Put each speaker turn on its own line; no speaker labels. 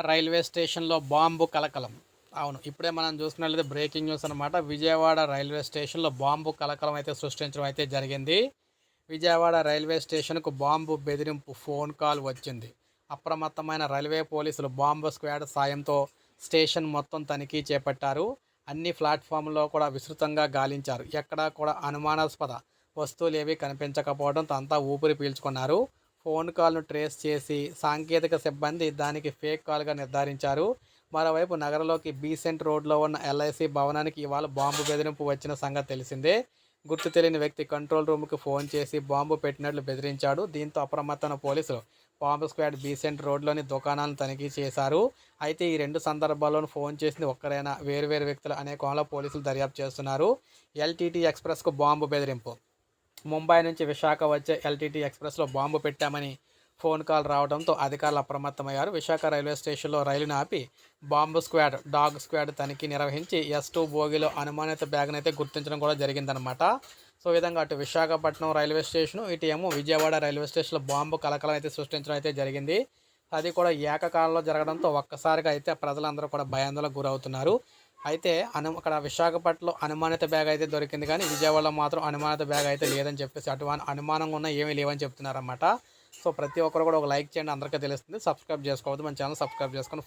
Railway స్టేషన్లో bomb కలకలం. అవును ఇప్పుడే మనం చూసుకున్నట్లయితే బ్రేకింగ్ న్యూస్ అనమాట విజయవాడ రైల్వే స్టేషన్లో బాంబు కలకలం అయితే సృష్టించడం అయితే జరిగింది. విజయవాడ రైల్వే స్టేషన్కు బాంబు బెదిరింపు ఫోన్ కాల్ వచ్చింది. అప్రమత్తమైన రైల్వే పోలీసులు బాంబు స్క్వాడ్ సాయంతో స్టేషన్ మొత్తం తనిఖీ చేపట్టారు. అన్ని ప్లాట్ఫామ్లో కూడా విస్తృతంగా గాలించారు. ఎక్కడా కూడా అనుమానాస్పద వస్తువులు ఏవి కనిపించకపోవడంతో అంతా ఊపిరి పీల్చుకున్నారు. ఫోన్ కాల్ను ట్రేస్ చేసి సాంకేతిక సిబ్బంది దానికి ఫేక్ కాల్గా నిర్ధారించారు. మరోవైపు నగరంలోకి బీసెంట్ రోడ్లో ఉన్న ఎల్ఐసి భవనానికి ఇవాళ బాంబు బెదిరింపు వచ్చిన సంగతి తెలిసిందే. గుర్తు తెలియని వ్యక్తి కంట్రోల్ రూమ్కి ఫోన్ చేసి బాంబు పెట్టినట్లు బెదిరించాడు. దీంతో అప్రమత్తమైన పోలీసులు బాంబు స్క్వాడ్ బీసెంట్ రోడ్లోని దుకాణాలను తనిఖీ చేశారు. అయితే ఈ రెండు సందర్భాల్లోనూ ఫోన్ చేసింది ఒక్కరైనా. వేరువేరు వ్యక్తులు అనే కోణంలో పోలీసులు దర్యాప్తు చేస్తున్నారు. ఎల్టీటీ ఎక్స్ప్రెస్కు బాంబు బెదిరింపు. ముంబై నుంచి విశాఖ వచ్చే ఎల్టీటీ ఎక్స్ప్రెస్లో బాంబు పెట్టామని ఫోన్ కాల్ రావడంతో అధికారులు అప్రమత్తమయ్యారు. విశాఖ రైల్వే స్టేషన్లో రైలును ఆపి బాంబు స్క్వాడ్ డాగ్ స్క్వాడ్ తనిఖీ నిర్వహించి ఎస్ టూ బోగిలో అనుమానిత బ్యాగ్ను అయితే గుర్తించడం కూడా జరిగిందనమాట సో విధంగా అటు విశాఖపట్నం రైల్వే స్టేషన్ ఇటు ఏమో విజయవాడ రైల్వే స్టేషన్లో బాంబు కలకలం అయితే సృష్టించడం అయితే జరిగింది. అది కూడా ఏకకాలంలో జరగడంతో ఒక్కసారిగా అయితే ప్రజలందరూ కూడా భయాందోళనకు గురవుతున్నారు. అయితే అను అక్కడ విశాఖపట్నంలో అనుమానిత బ్యాగ్ అయితే దొరికింది. కానీ విజయవాడలో మాత్రం అనుమానిత బ్యాగ్ అయితే లేదని చెప్పేసి అటువంటి అనుమానంగా ఉన్న ఏమీ లేవని చెప్తున్నారన్నమాట. సో ప్రతి ఒక్కరు కూడా ఒక లైక్ చేయండి. అందరికీ తెలుస్తుంది. సబ్స్క్రైబ్ చేసుకోవద్దు. మన ఛానల్ సబ్స్క్రైబ్ చేసుకొని